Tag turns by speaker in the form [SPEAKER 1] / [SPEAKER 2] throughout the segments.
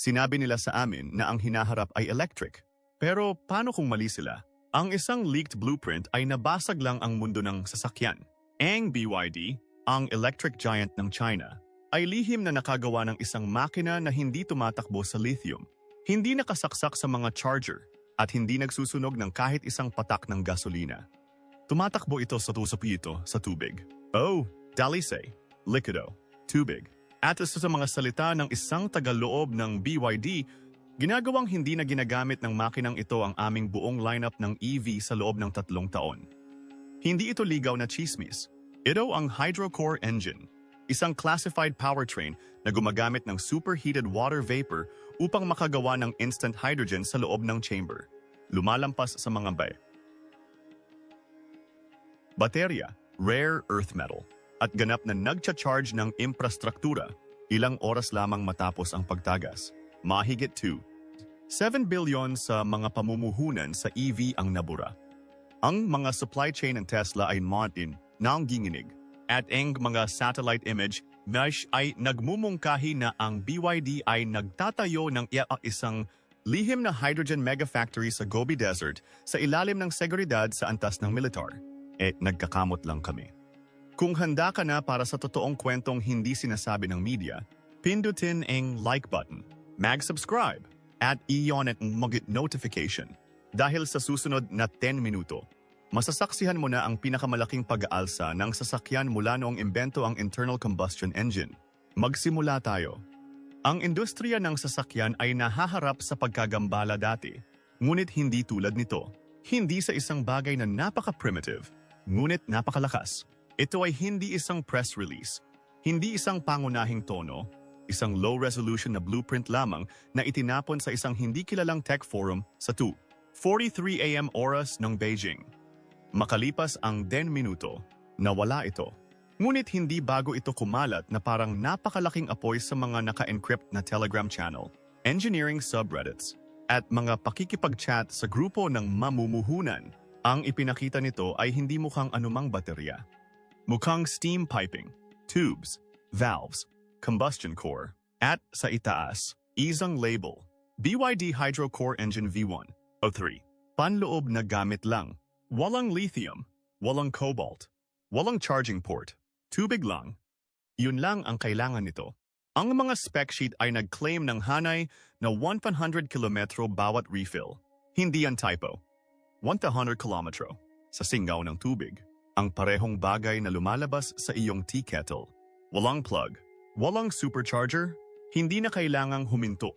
[SPEAKER 1] Sinabi nila sa amin na ang hinaharap ay electric. Pero paano kung mali sila? Ang isang leaked blueprint ay nabasag lang ang mundo ng sasakyan. Ang BYD, ang electric giant ng China, ay lihim na nakagawa ng isang makina na hindi tumatakbo sa lithium, hindi nakasaksak sa mga charger, at hindi nagsusunog ng kahit isang patak ng gasolina. Tumatakbo ito sa tusapito sa tubig. Oh, dalisay, liquido, tubig. At sa mga salita ng isang tagaloob ng BYD, ginagawang hindi na ginagamit ng makinang ito ang aming buong lineup ng EV sa loob ng tatlong taon. Hindi ito ligaw na chismis. Ito ang hydrocore engine, isang classified powertrain na gumagamit ng superheated water vapor upang makagawa ng instant hydrogen sa loob ng chamber. Lumalampas sa mga bay. Baterya, rare earth metal, at ganap na nagcha-charge ng infrastruktura ilang oras lamang matapos ang pagtagas. Mahigit 2. 7 billion sa mga pamumuhunan sa EV ang nabura. Ang mga supply chain ng Tesla ay Martin nang ginginig at ang mga satellite image mesh ay nagmumungkahi na ang BYD ay nagtatayo ng ia- isang lihim na hydrogen megafactory sa Gobi Desert sa ilalim ng seguridad sa antas ng militar. Eh, nagkakamot lang kami. Kung handa ka na para sa totoong kwentong hindi sinasabi ng media, pindutin ang like button, mag-subscribe, at iyon at mag notification. Dahil sa susunod na 10 minuto, masasaksihan mo na ang pinakamalaking pag-aalsa ng sasakyan mula noong imbento ang internal combustion engine. Magsimula tayo. Ang industriya ng sasakyan ay nahaharap sa pagkagambala dati, ngunit hindi tulad nito. Hindi sa isang bagay na napaka-primitive, ngunit napakalakas. Ito ay hindi isang press release, hindi isang pangunahing tono, isang low-resolution na blueprint lamang na itinapon sa isang hindi kilalang tech forum sa 2.43 AM oras ng Beijing. Makalipas ang 10 minuto, nawala ito. Ngunit hindi bago ito kumalat na parang napakalaking apoy sa mga naka-encrypt na Telegram channel, engineering subreddits, at mga pakikipag-chat sa grupo ng mamumuhunan. Ang ipinakita nito ay hindi mukhang anumang baterya. Mukhang steam piping, tubes, valves, combustion core, at sa itaas, isang label, BYD Hydro Core Engine V1 o 3. Panloob na gamit lang. Walang lithium, walang cobalt, walang charging port, tubig lang. Yun lang ang kailangan nito. Ang mga spec sheet ay nag-claim ng hanay na 100 kilometro bawat refill. Hindi yan typo. 100 kilometro sa singaw ng tubig. Ang parehong bagay na lumalabas sa iyong tea kettle. Walang plug, walang supercharger, hindi na kailangang huminto.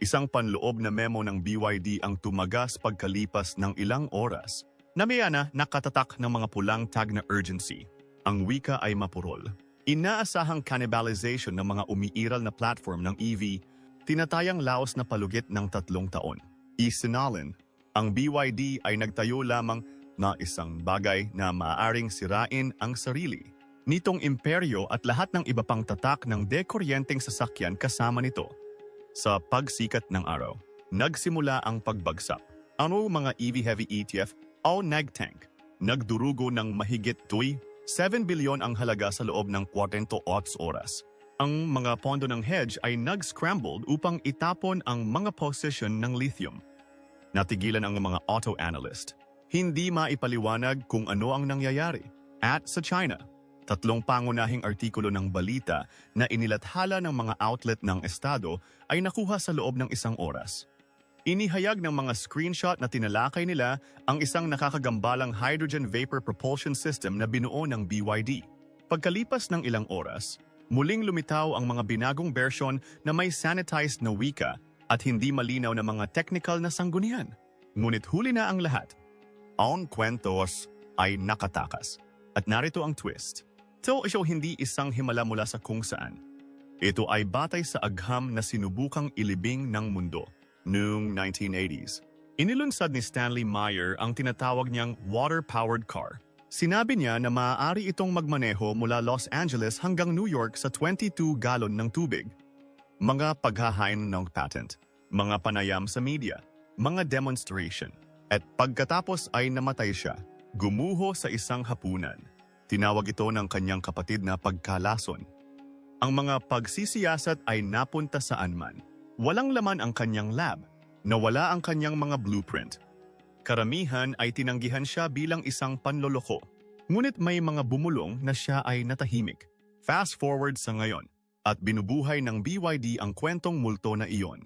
[SPEAKER 1] Isang panloob na memo ng BYD ang tumagas pagkalipas ng ilang oras. Namiya na nakatatak ng mga pulang tag na urgency. Ang wika ay mapurol. Inaasahang cannibalization ng mga umiiral na platform ng EV, tinatayang laos na palugit ng tatlong taon. Isinalin, ang BYD ay nagtayo lamang na isang bagay na maaaring sirain ang sarili. Nitong imperyo at lahat ng iba pang tatak ng dekoryenteng sasakyan kasama nito. Sa pagsikat ng araw, nagsimula ang pagbagsak. Ano mga EV Heavy ETF o nagtank? Nagdurugo ng mahigit tuy 7 bilyon ang halaga sa loob ng 48 oras. Ang mga pondo ng hedge ay nag-scrambled upang itapon ang mga position ng lithium. Natigilan ang mga auto analyst. Hindi maipaliwanag kung ano ang nangyayari. At sa China, tatlong pangunahing artikulo ng balita na inilathala ng mga outlet ng estado ay nakuha sa loob ng isang oras. Inihayag ng mga screenshot na tinalakay nila ang isang nakakagambalang hydrogen vapor propulsion system na binuo ng BYD. Pagkalipas ng ilang oras, muling lumitaw ang mga binagong bersyon na may sanitized na wika at hindi malinaw na mga technical na sanggunian. Ngunit huli na ang lahat. Ang kwentos ay nakatakas. At narito ang twist. Ito ito hindi isang himala mula sa kung saan. Ito ay batay sa agham na sinubukang ilibing ng mundo noong 1980s. Inilunsad ni Stanley Meyer ang tinatawag niyang water-powered car. Sinabi niya na maaari itong magmaneho mula Los Angeles hanggang New York sa 22 galon ng tubig. Mga paghahain ng patent, mga panayam sa media, mga demonstration, at pagkatapos ay namatay siya, gumuho sa isang hapunan. Tinawag ito ng kanyang kapatid na pagkalason. Ang mga pagsisiyasat ay napunta saan man, Walang laman ang kanyang lab. Nawala ang kanyang mga blueprint. Karamihan ay tinanggihan siya bilang isang panloloko. Ngunit may mga bumulong na siya ay natahimik. Fast forward sa ngayon, at binubuhay ng BYD ang kwentong multo na iyon.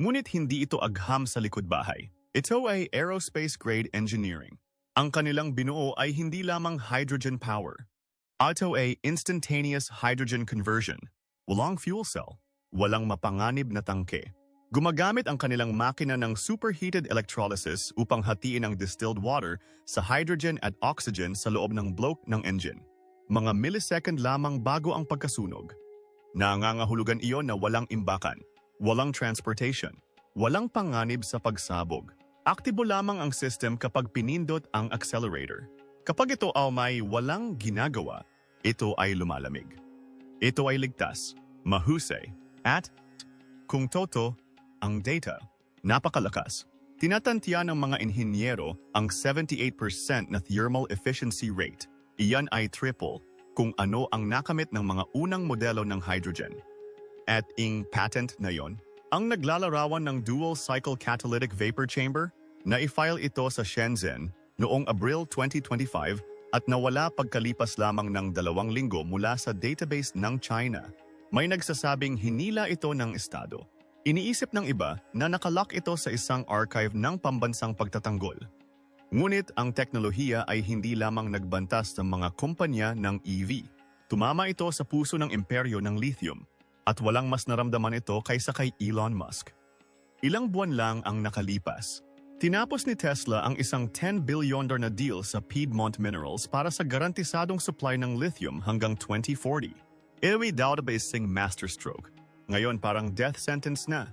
[SPEAKER 1] Ngunit hindi ito agham sa likod bahay. Ito ay aerospace-grade engineering. Ang kanilang binuo ay hindi lamang hydrogen power. Ito ay instantaneous hydrogen conversion. Walang fuel cell. Walang mapanganib na tangke. Gumagamit ang kanilang makina ng superheated electrolysis upang hatiin ang distilled water sa hydrogen at oxygen sa loob ng bloke ng engine. Mga millisecond lamang bago ang pagkasunog. Nangangahulugan iyon na walang imbakan, walang transportation, walang panganib sa pagsabog. Aktibo lamang ang system kapag pinindot ang accelerator. Kapag ito ay may walang ginagawa, ito ay lumalamig. Ito ay ligtas, mahusay, at kung toto, ang data, napakalakas. Tinatantya ng mga inhinyero ang 78% na thermal efficiency rate. Iyan ay triple kung ano ang nakamit ng mga unang modelo ng hydrogen. At ing patent na yon, ang naglalarawan ng dual cycle catalytic vapor chamber na i-file ito sa Shenzhen noong Abril 2025 at nawala pagkalipas lamang ng dalawang linggo mula sa database ng China. May nagsasabing hinila ito ng Estado. Iniisip ng iba na nakalock ito sa isang archive ng pambansang pagtatanggol. Ngunit ang teknolohiya ay hindi lamang nagbantas ng mga kumpanya ng EV. Tumama ito sa puso ng imperyo ng lithium at walang mas naramdaman ito kaysa kay Elon Musk. Ilang buwan lang ang nakalipas. Tinapos ni Tesla ang isang 10 billion dollar na deal sa Piedmont Minerals para sa garantisadong supply ng lithium hanggang 2040. Ilwi databasing masterstroke. Ngayon parang death sentence na.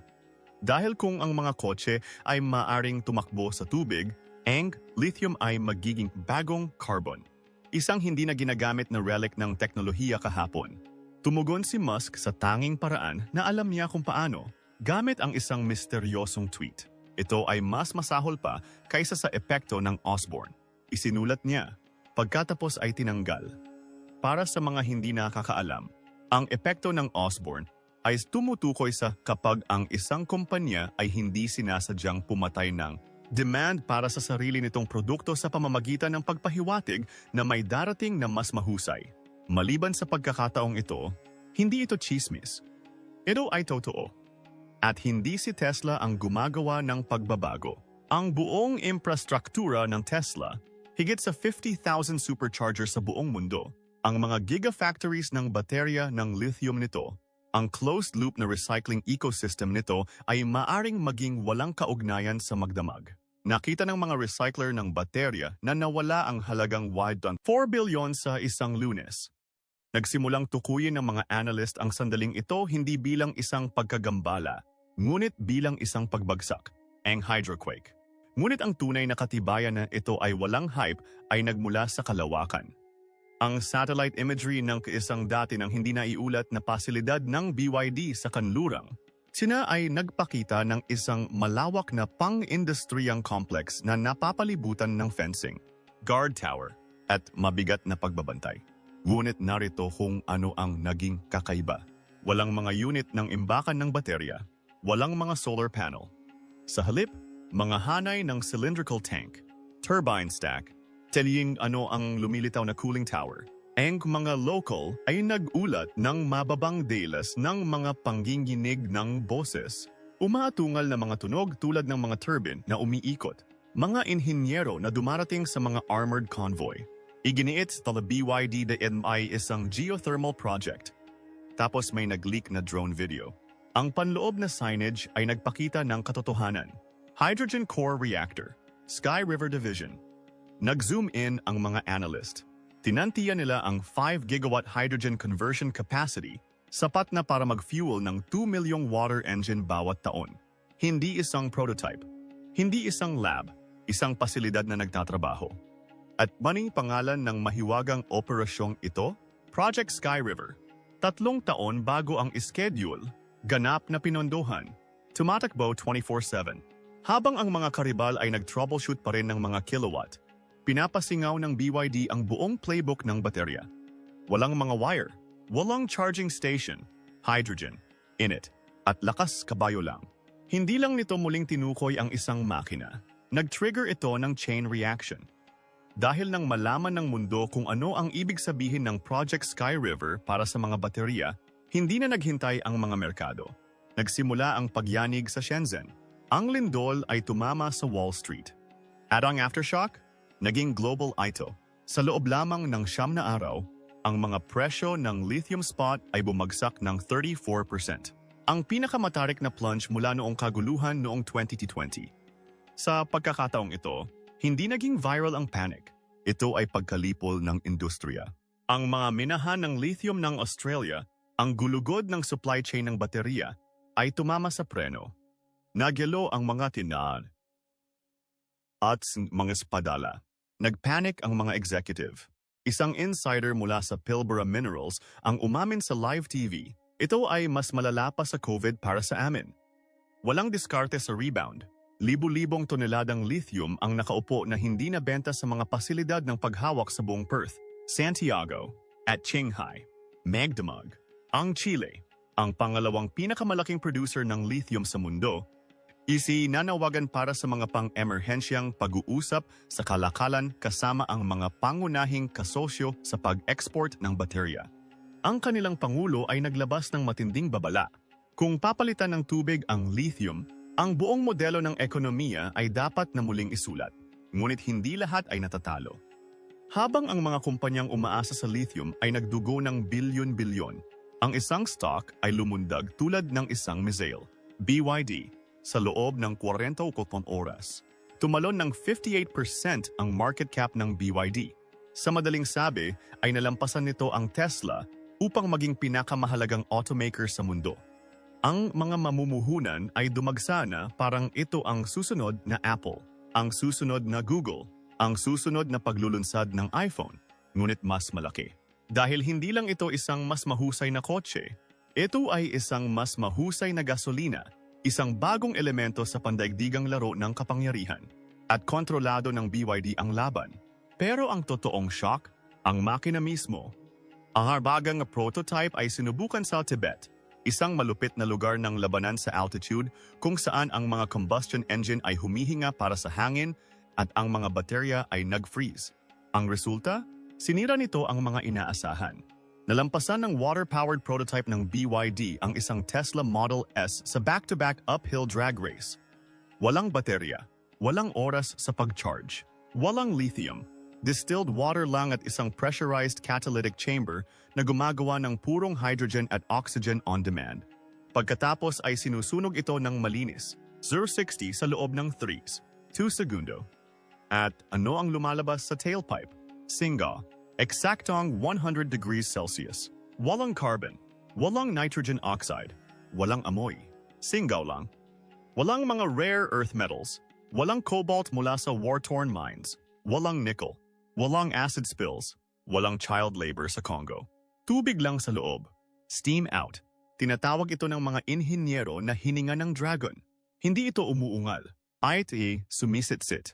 [SPEAKER 1] Dahil kung ang mga kotse ay maaring tumakbo sa tubig, ang lithium ay magiging bagong carbon. Isang hindi na ginagamit na relic ng teknolohiya kahapon. Tumugon si Musk sa tanging paraan na alam niya kung paano, gamit ang isang misteryosong tweet. Ito ay mas masahol pa kaysa sa epekto ng Osborne. Isinulat niya, pagkatapos ay tinanggal. Para sa mga hindi nakakaalam, ang epekto ng Osborne ay tumutukoy sa kapag ang isang kumpanya ay hindi sinasadyang pumatay ng demand para sa sarili nitong produkto sa pamamagitan ng pagpahiwatig na may darating na mas mahusay. Maliban sa pagkakataong ito, hindi ito chismis. Ito ay totoo. At hindi si Tesla ang gumagawa ng pagbabago. Ang buong infrastruktura ng Tesla, higit sa 50,000 supercharger sa buong mundo, ang mga gigafactories ng baterya ng lithium nito, ang closed-loop na recycling ecosystem nito ay maaring maging walang kaugnayan sa magdamag. Nakita ng mga recycler ng baterya na nawala ang halagang wide on 4 bilyon sa isang lunes. Nagsimulang tukuyin ng mga analyst ang sandaling ito hindi bilang isang pagkagambala, ngunit bilang isang pagbagsak, ang hydroquake. Ngunit ang tunay na katibayan na ito ay walang hype ay nagmula sa kalawakan. Ang satellite imagery ng isang dati ng hindi naiulat na pasilidad ng BYD sa kanlurang sina ay nagpakita ng isang malawak na pang-industriyang complex na napapalibutan ng fencing, guard tower, at mabigat na pagbabantay. Ngunit narito kung ano ang naging kakaiba. Walang mga unit ng imbakan ng baterya, walang mga solar panel. Sa halip, mga hanay ng cylindrical tank, turbine stack, telying ano ang lumilitaw na cooling tower, ang mga local ay nag-ulat ng mababang dalas ng mga pangginginig ng boses. Umaatungal na mga tunog tulad ng mga turbine na umiikot. Mga inhinyero na dumarating sa mga armored convoy. Iginiit sa BYD de MI isang geothermal project. Tapos may nag-leak na drone video. Ang panloob na signage ay nagpakita ng katotohanan. Hydrogen Core Reactor, Sky River Division. Nag-zoom in ang mga analyst. Tinantiya nila ang 5 gigawatt hydrogen conversion capacity, sapat na para mag-fuel ng 2 milyong water engine bawat taon. Hindi isang prototype, hindi isang lab, isang pasilidad na nagtatrabaho. At maning pangalan ng mahiwagang operasyong ito? Project Sky River. Tatlong taon bago ang schedule, ganap na pinondohan, tumatakbo 24-7. Habang ang mga karibal ay nag-troubleshoot pa rin ng mga kilowatt, pinapasingaw ng BYD ang buong playbook ng baterya. Walang mga wire, walang charging station, hydrogen, in it, at lakas kabayo lang. Hindi lang nito muling tinukoy ang isang makina. Nag-trigger ito ng chain reaction. Dahil nang malaman ng mundo kung ano ang ibig sabihin ng Project Sky River para sa mga baterya, hindi na naghintay ang mga merkado. Nagsimula ang pagyanig sa Shenzhen. Ang lindol ay tumama sa Wall Street. At ang aftershock, naging global ito. Sa loob lamang ng siyam na araw, ang mga presyo ng lithium spot ay bumagsak ng 34%. Ang pinakamatarik na plunge mula noong kaguluhan noong 2020. Sa pagkakataong ito, hindi naging viral ang panic. Ito ay pagkalipol ng industriya. Ang mga minahan ng lithium ng Australia, ang gulugod ng supply chain ng baterya, ay tumama sa preno. Nagyelo ang mga tinaan at mga spadala. Nagpanic ang mga executive. Isang insider mula sa Pilbara Minerals ang umamin sa live TV. Ito ay mas malala pa sa COVID para sa amin. Walang diskarte sa rebound. Libu-libong toneladang lithium ang nakaupo na hindi nabenta sa mga pasilidad ng paghawak sa buong Perth, Santiago, at Qinghai, Magdamag, ang Chile, ang pangalawang pinakamalaking producer ng lithium sa mundo, isinanawagan para sa mga pang-emerhensyang pag-uusap sa kalakalan kasama ang mga pangunahing kasosyo sa pag-export ng baterya. Ang kanilang pangulo ay naglabas ng matinding babala. Kung papalitan ng tubig ang lithium, ang buong modelo ng ekonomiya ay dapat na muling isulat. Ngunit hindi lahat ay natatalo. Habang ang mga kumpanyang umaasa sa lithium ay nagdugo ng bilyon-bilyon, ang isang stock ay lumundag tulad ng isang missile, BYD, sa loob ng 40 oras. Tumalon ng 58% ang market cap ng BYD. Sa madaling sabi, ay nalampasan nito ang Tesla upang maging pinakamahalagang automaker sa mundo. Ang mga mamumuhunan ay dumagsa na parang ito ang susunod na Apple, ang susunod na Google, ang susunod na paglulunsad ng iPhone, ngunit mas malaki. Dahil hindi lang ito isang mas mahusay na kotse, ito ay isang mas mahusay na gasolina, isang bagong elemento sa pandaigdigang laro ng kapangyarihan. At kontrolado ng BYD ang laban. Pero ang totoong shock, ang makina mismo. Ang harbagang prototype ay sinubukan sa Tibet, isang malupit na lugar ng labanan sa altitude kung saan ang mga combustion engine ay humihinga para sa hangin at ang mga baterya ay nag-freeze. Ang resulta? Sinira nito ang mga inaasahan. Nalampasan ng water-powered prototype ng BYD ang isang Tesla Model S sa back-to-back uphill drag race. Walang baterya, walang oras sa pag-charge, walang lithium, distilled water lang at isang pressurized catalytic chamber na gumagawa ng purong hydrogen at oxygen on demand. Pagkatapos ay sinusunog ito ng malinis, 060 sa loob ng 3s, 2 segundo. At ano ang lumalabas sa tailpipe? Singa, exactong 100 degrees Celsius. Walang carbon, walang nitrogen oxide, walang amoy. Singaw lang. Walang mga rare earth metals, walang cobalt mula sa war-torn mines, walang nickel, walang acid spills, walang child labor sa Congo. Tubig lang sa loob. Steam out. Tinatawag ito ng mga inhinyero na hininga ng dragon. Hindi ito umuungal. Ay sumisitsit.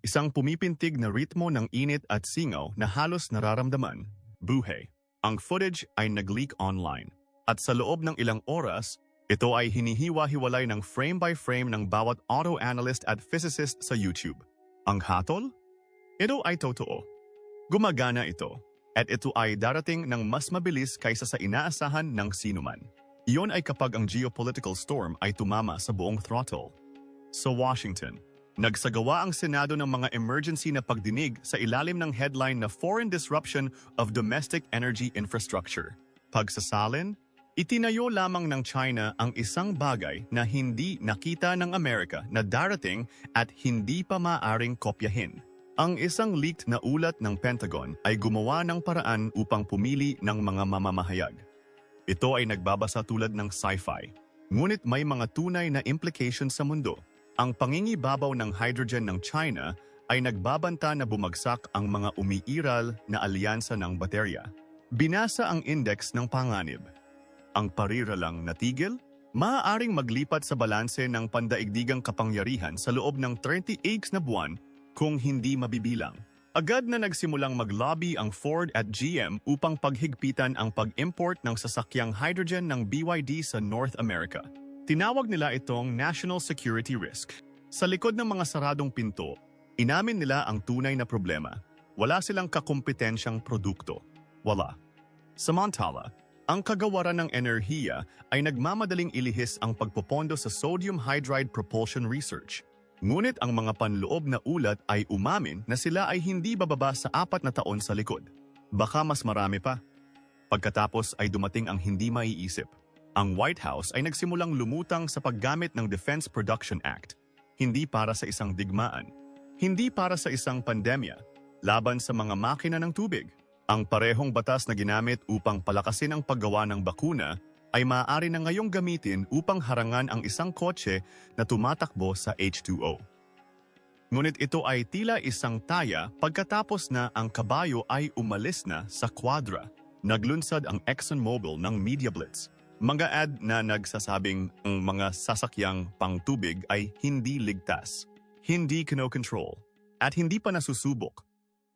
[SPEAKER 1] Isang pumipintig na ritmo ng init at singaw na halos nararamdaman. Buhay. Ang footage ay nag-leak online. At sa loob ng ilang oras, ito ay hinihiwa-hiwalay ng frame by frame ng bawat auto analyst at physicist sa YouTube. Ang hatol? Ito ay totoo. Gumagana ito. At ito ay darating ng mas mabilis kaysa sa inaasahan ng sinuman. Iyon ay kapag ang geopolitical storm ay tumama sa buong throttle. Sa Washington, nagsagawa ang Senado ng mga emergency na pagdinig sa ilalim ng headline na Foreign Disruption of Domestic Energy Infrastructure. Pagsasalin, itinayo lamang ng China ang isang bagay na hindi nakita ng Amerika na darating at hindi pa maaring kopyahin. Ang isang leaked na ulat ng Pentagon ay gumawa ng paraan upang pumili ng mga mamamahayag. Ito ay nagbabasa tulad ng sci-fi, ngunit may mga tunay na implications sa mundo. Ang pangingibabaw ng hydrogen ng China ay nagbabanta na bumagsak ang mga umiiral na alyansa ng baterya. Binasa ang index ng panganib. Ang parira lang natigil, maaaring maglipat sa balanse ng pandaigdigang kapangyarihan sa loob ng 38 na buwan kung hindi mabibilang. Agad na nagsimulang mag-lobby ang Ford at GM upang paghigpitan ang pag-import ng sasakyang hydrogen ng BYD sa North America. Tinawag nila itong national security risk. Sa likod ng mga saradong pinto, inamin nila ang tunay na problema. Wala silang kakompetensyang produkto. Wala. Samantala, ang kagawaran ng enerhiya ay nagmamadaling ilihis ang pagpopondo sa sodium hydride propulsion research. Ngunit ang mga panloob na ulat ay umamin na sila ay hindi bababa sa apat na taon sa likod. Baka mas marami pa. Pagkatapos ay dumating ang hindi maiisip. Ang White House ay nagsimulang lumutang sa paggamit ng Defense Production Act, hindi para sa isang digmaan, hindi para sa isang pandemya, laban sa mga makina ng tubig. Ang parehong batas na ginamit upang palakasin ang paggawa ng bakuna ay maaari na ngayong gamitin upang harangan ang isang kotse na tumatakbo sa H2O. Ngunit ito ay tila isang taya pagkatapos na ang kabayo ay umalis na sa kwadra. Naglunsad ang ExxonMobil ng Media Blitz. Mga ad na nagsasabing ang mga sasakyang pangtubig ay hindi ligtas, hindi kino-control, at hindi pa nasusubok.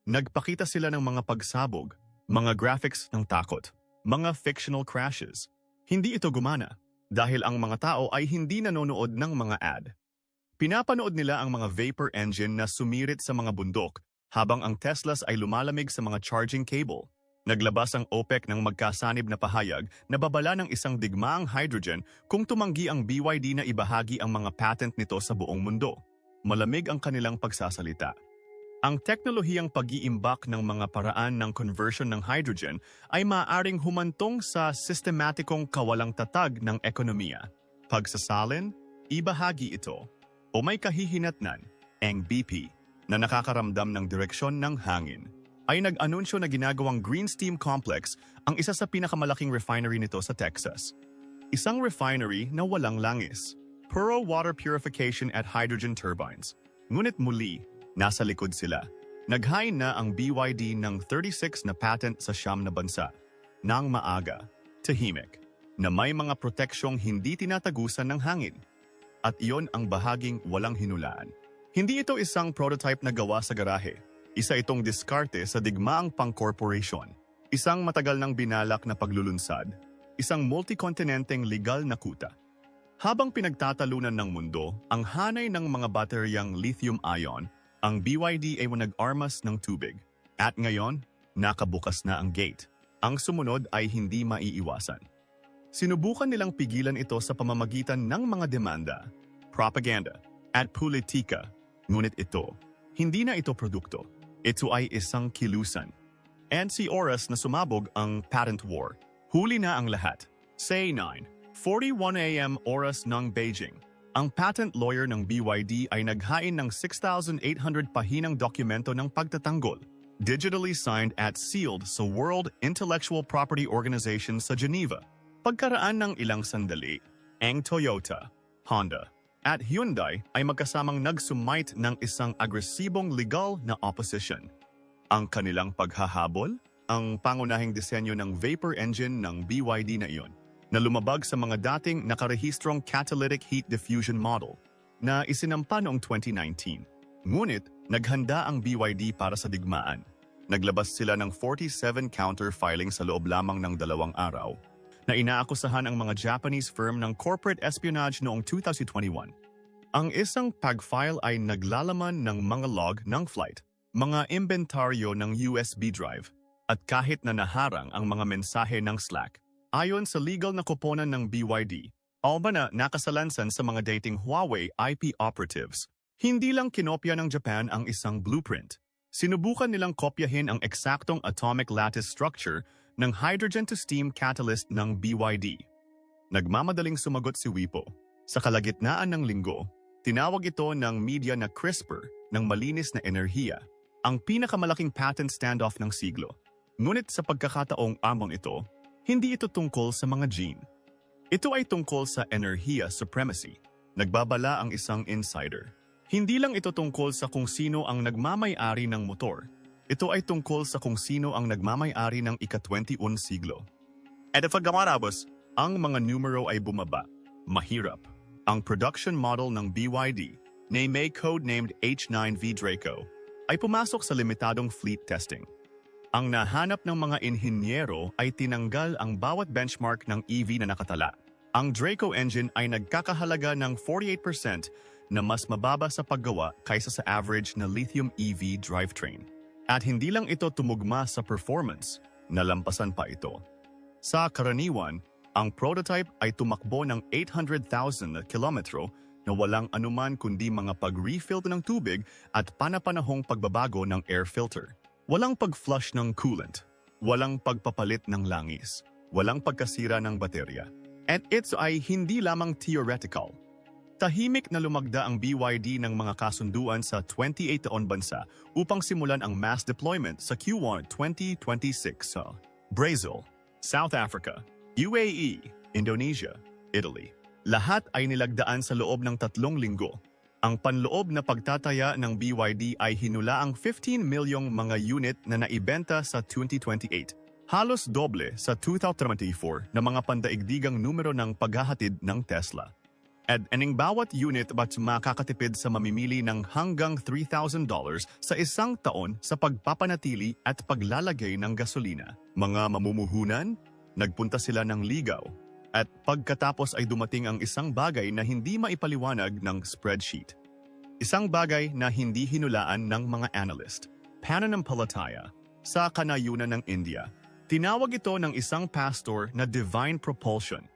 [SPEAKER 1] Nagpakita sila ng mga pagsabog, mga graphics ng takot, mga fictional crashes. Hindi ito gumana dahil ang mga tao ay hindi nanonood ng mga ad. Pinapanood nila ang mga vapor engine na sumirit sa mga bundok habang ang Teslas ay lumalamig sa mga charging cable. Naglabas ang OPEC ng magkasanib na pahayag na babala ng isang digmaang hydrogen kung tumanggi ang BYD na ibahagi ang mga patent nito sa buong mundo. Malamig ang kanilang pagsasalita. Ang teknolohiyang pag-iimbak ng mga paraan ng conversion ng hydrogen ay maaaring humantong sa sistematikong kawalang tatag ng ekonomiya. Pagsasalin, ibahagi ito, o may kahihinatnan, ang BP, na nakakaramdam ng direksyon ng hangin, ay nag-anunsyo na ginagawang Green Steam Complex ang isa sa pinakamalaking refinery nito sa Texas. Isang refinery na walang langis. Puro water purification at hydrogen turbines. Ngunit muli, nasa likod sila. Naghain na ang BYD ng 36 na patent sa siyam na bansa. Nang maaga, tahimik, na may mga proteksyong hindi tinatagusan ng hangin. At iyon ang bahaging walang hinulaan. Hindi ito isang prototype na gawa sa garahe. Isa itong diskarte sa digmaang pang-corporation. Isang matagal ng binalak na paglulunsad. Isang multikontinenteng legal na kuta. Habang pinagtatalunan ng mundo, ang hanay ng mga bateryang lithium-ion, ang BYD ay nag-armas ng tubig. At ngayon, nakabukas na ang gate. Ang sumunod ay hindi maiiwasan. Sinubukan nilang pigilan ito sa pamamagitan ng mga demanda, propaganda, at politika. Ngunit ito, hindi na ito produkto. Ito ay isang kilusan. And si oras na sumabog ang patent war. Huli na ang lahat. Say 9. 41 a.m. oras ng Beijing. Ang patent lawyer ng BYD ay naghain ng 6,800 pahinang dokumento ng pagtatanggol, digitally signed at sealed sa World Intellectual Property Organization sa Geneva. Pagkaraan ng ilang sandali, ang Toyota, Honda, at Hyundai ay magkasamang nagsumite ng isang agresibong legal na opposition. Ang kanilang paghahabol, ang pangunahing disenyo ng vapor engine ng BYD na iyon, na lumabag sa mga dating nakarehistrong catalytic heat diffusion model na isinampa noong 2019. Ngunit, naghanda ang BYD para sa digmaan. Naglabas sila ng 47 counter filing sa loob lamang ng dalawang araw na inaakusahan ang mga Japanese firm ng corporate espionage noong 2021. Ang isang pag-file ay naglalaman ng mga log ng flight, mga inventaryo ng USB drive, at kahit na naharang ang mga mensahe ng Slack. Ayon sa legal na koponan ng BYD, alba na nakasalansan sa mga dating Huawei IP operatives. Hindi lang kinopya ng Japan ang isang blueprint. Sinubukan nilang kopyahin ang eksaktong atomic lattice structure ng hydrogen-to-steam catalyst ng BYD. Nagmamadaling sumagot si Wipo. Sa kalagitnaan ng linggo, tinawag ito ng media na CRISPR ng malinis na enerhiya, ang pinakamalaking patent standoff ng siglo. Ngunit sa pagkakataong among ito, hindi ito tungkol sa mga gene. Ito ay tungkol sa enerhiya supremacy. Nagbabala ang isang insider. Hindi lang ito tungkol sa kung sino ang nagmamay-ari ng motor. Ito ay tungkol sa kung sino ang nagmamay-ari ng ika-21 siglo. At pagkamarabos, ang mga numero ay bumaba. Mahirap. Ang production model ng BYD, na may code-named H9V Draco, ay pumasok sa limitadong fleet testing. Ang nahanap ng mga inhinyero ay tinanggal ang bawat benchmark ng EV na nakatala. Ang Draco engine ay nagkakahalaga ng 48% na mas mababa sa paggawa kaysa sa average na lithium EV drivetrain. At hindi lang ito tumugma sa performance, nalampasan pa ito. Sa karaniwan, ang prototype ay tumakbo ng 800,000 na kilometro na walang anuman kundi mga pag-refill ng tubig at panapanahong pagbabago ng air filter. Walang pag-flush ng coolant, walang pagpapalit ng langis, walang pagkasira ng baterya. At ito ay hindi lamang theoretical. Tahimik na lumagda ang BYD ng mga kasunduan sa 28 taon bansa upang simulan ang mass deployment sa Q1 2026 sa Brazil, South Africa, UAE, Indonesia, Italy. Lahat ay nilagdaan sa loob ng tatlong linggo. Ang panloob na pagtataya ng BYD ay hinulaang 15 milyong mga unit na naibenta sa 2028. Halos doble sa 2024 na mga pandaigdigang numero ng paghahatid ng Tesla. At aning bawat unit ba't makakatipid sa mamimili ng hanggang $3,000 sa isang taon sa pagpapanatili at paglalagay ng gasolina. Mga mamumuhunan, nagpunta sila ng ligaw. At pagkatapos ay dumating ang isang bagay na hindi maipaliwanag ng spreadsheet. Isang bagay na hindi hinulaan ng mga analyst. Pananampalataya sa kanayunan ng India. Tinawag ito ng isang pastor na divine propulsion.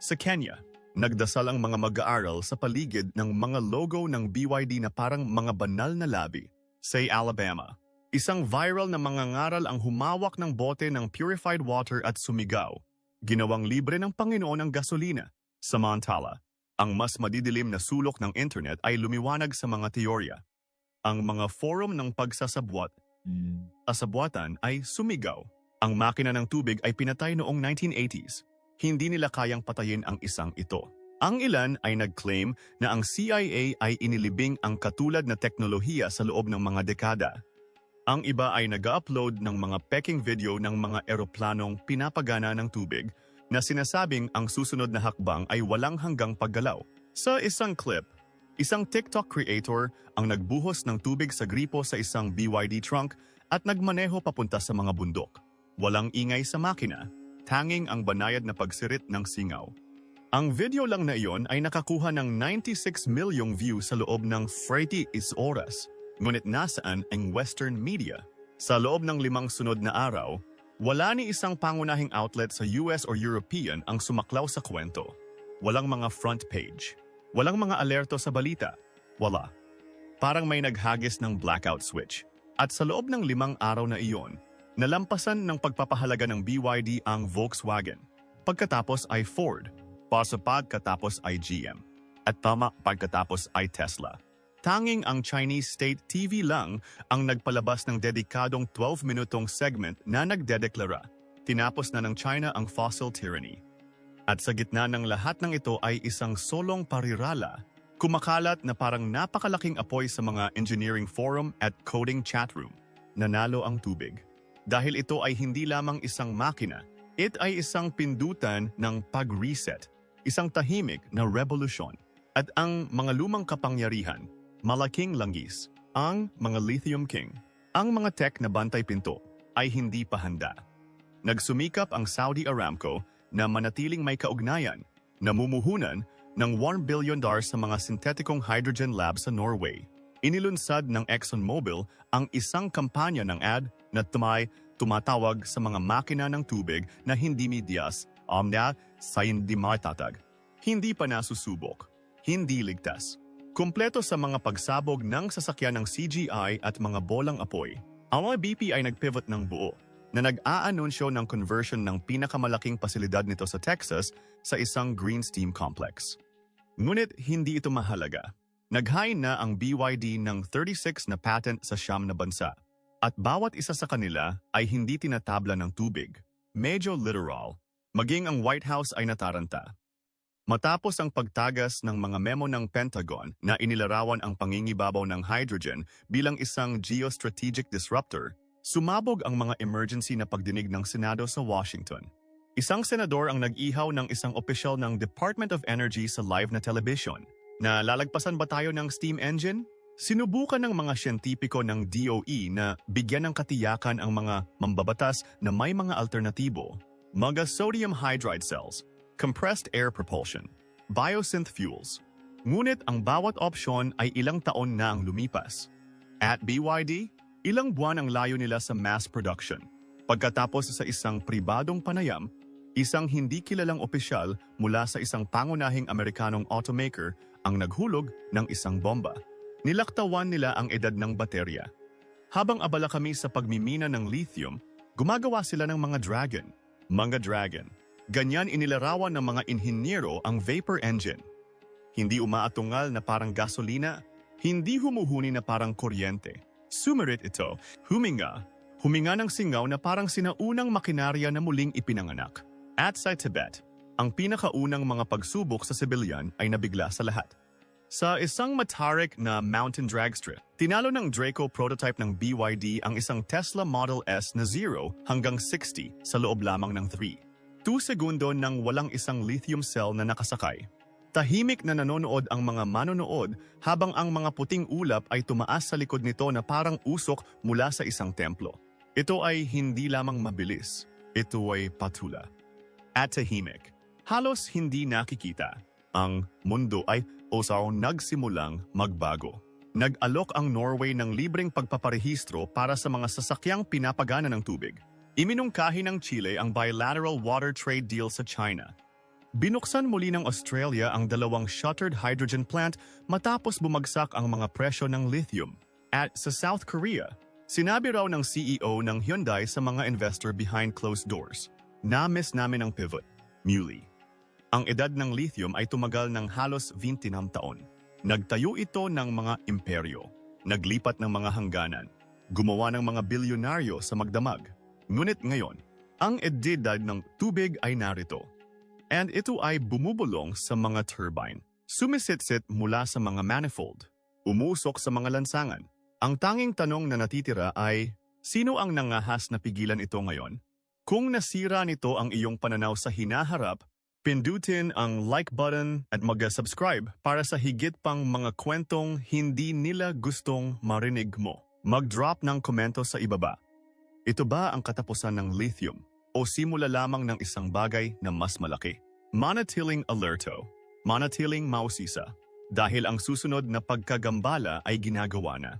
[SPEAKER 1] Sa Kenya, nagdasal ang mga mag-aaral sa paligid ng mga logo ng BYD na parang mga banal na labi. Sa Alabama, isang viral na mga ngaral ang humawak ng bote ng purified water at sumigaw. Ginawang libre ng Panginoon ang gasolina. Samantala, ang mas madidilim na sulok ng internet ay lumiwanag sa mga teorya. Ang mga forum ng pagsasabwat, asabwatan ay sumigaw. Ang makina ng tubig ay pinatay noong 1980s. Hindi nila kayang patayin ang isang ito. Ang ilan ay nag-claim na ang CIA ay inilibing ang katulad na teknolohiya sa loob ng mga dekada. Ang iba ay nag-upload ng mga peking video ng mga eroplanong pinapagana ng tubig na sinasabing ang susunod na hakbang ay walang hanggang paggalaw. Sa isang clip, isang TikTok creator ang nagbuhos ng tubig sa gripo sa isang BYD trunk at nagmaneho papunta sa mga bundok. Walang ingay sa makina, tanging ang banayad na pagsirit ng singaw. Ang video lang na iyon ay nakakuha ng 96 milyong views sa loob ng 30 is oras. Ngunit nasaan ang Western media? Sa loob ng limang sunod na araw, wala ni isang pangunahing outlet sa US or European ang sumaklaw sa kwento. Walang mga front page. Walang mga alerto sa balita. Wala. Parang may naghagis ng blackout switch. At sa loob ng limang araw na iyon, nalampasan ng pagpapahalaga ng BYD ang Volkswagen. Pagkatapos ay Ford. Paso pagkatapos ay GM. At tama pagkatapos ay Tesla. Tanging ang Chinese State TV lang ang nagpalabas ng dedikadong 12-minutong segment na nagdedeklara. Tinapos na ng China ang fossil tyranny. At sa gitna ng lahat ng ito ay isang solong parirala, kumakalat na parang napakalaking apoy sa mga engineering forum at coding chatroom. Nanalo ang tubig. Dahil ito ay hindi lamang isang makina, it ay isang pindutan ng pag-reset, isang tahimik na revolusyon. At ang mga lumang kapangyarihan, malaking langgis, ang mga lithium king, ang mga tech na bantay pinto ay hindi pa handa. Nagsumikap ang Saudi Aramco na manatiling may kaugnayan, namumuhunan ng 1 billion dollars sa mga sintetikong hydrogen lab sa Norway. Inilunsad ng ExxonMobil ang isang kampanya ng ad na tumay tumatawag sa mga makina ng tubig na hindi midyas, omnia, sa hindi matatag. Hindi pa nasusubok, hindi ligtas. Kumpleto sa mga pagsabog ng sasakyan ng CGI at mga bolang apoy, ang mga BP ay nagpivot ng buo na nag-aanunsyo ng conversion ng pinakamalaking pasilidad nito sa Texas sa isang green steam complex. Ngunit hindi ito mahalaga. Naghain na ang BYD ng 36 na patent sa siyam na bansa at bawat isa sa kanila ay hindi tinatabla ng tubig. Medyo literal, maging ang White House ay nataranta. Matapos ang pagtagas ng mga memo ng Pentagon na inilarawan ang pangingibabaw ng hydrogen bilang isang geostrategic disruptor, sumabog ang mga emergency na pagdinig ng Senado sa Washington. Isang senador ang nag-ihaw ng isang opisyal ng Department of Energy sa live na television. Na lalagpasan ba tayo ng steam engine? Sinubukan ng mga siyentipiko ng DOE na bigyan ng katiyakan ang mga mambabatas na may mga alternatibo. Mga sodium hydride cells, compressed air propulsion, biosynth fuels. Ngunit ang bawat opsyon ay ilang taon na ang lumipas. At BYD, ilang buwan ang layo nila sa mass production. Pagkatapos sa isang pribadong panayam, isang hindi kilalang opisyal mula sa isang pangunahing Amerikanong automaker ang naghulog ng isang bomba. Nilaktawan nila ang edad ng baterya. Habang abala kami sa pagmimina ng lithium, gumagawa sila ng mga dragon. Mga dragon. Ganyan inilarawan ng mga inhinyero ang vapor engine. Hindi umaatungal na parang gasolina, hindi humuhuni na parang kuryente. Sumerit ito, huminga, huminga ng singaw na parang sinaunang makinarya na muling ipinanganak. At sa Tibet, ang pinakaunang mga pagsubok sa sibilyan ay nabigla sa lahat. Sa isang matarik na mountain drag strip, tinalo ng Draco prototype ng BYD ang isang Tesla Model S na 0 hanggang 60 sa loob lamang ng 3. 2 segundo nang walang isang lithium cell na nakasakay. Tahimik na nanonood ang mga manonood habang ang mga puting ulap ay tumaas sa likod nito na parang usok mula sa isang templo. Ito ay hindi lamang mabilis, ito ay patula. At tahimik, halos hindi nakikita. Ang mundo ay osaw nagsimulang magbago. Nag-alok ang Norway ng libreng pagpaparehistro para sa mga sasakyang pinapagana ng tubig. Iminungkahi ng Chile ang bilateral water trade deal sa China. Binuksan muli ng Australia ang dalawang shuttered hydrogen plant matapos bumagsak ang mga presyo ng lithium. At sa South Korea, sinabi raw ng CEO ng Hyundai sa mga investor behind closed doors, na-miss namin ang pivot, Muley. Ang edad ng lithium ay tumagal ng halos 29 taon. Nagtayo ito ng mga imperyo, naglipat ng mga hangganan, gumawa ng mga bilyonaryo sa magdamag. Ngunit ngayon, ang edad ng tubig ay narito. And ito ay bumubulong sa mga turbine. Sumisitsit mula sa mga manifold. Umusok sa mga lansangan. Ang tanging tanong na natitira ay, sino ang nangahas na pigilan ito ngayon? Kung nasira nito ang iyong pananaw sa hinaharap, pindutin ang like button at mag-subscribe para sa higit pang mga kwentong hindi nila gustong marinig mo. Mag-drop ng komento sa ibaba. Ito ba ang katapusan ng lithium o simula lamang ng isang bagay na mas malaki? Manatiling alerto, manatiling mausisa, dahil ang susunod na pagkagambala ay ginagawa na.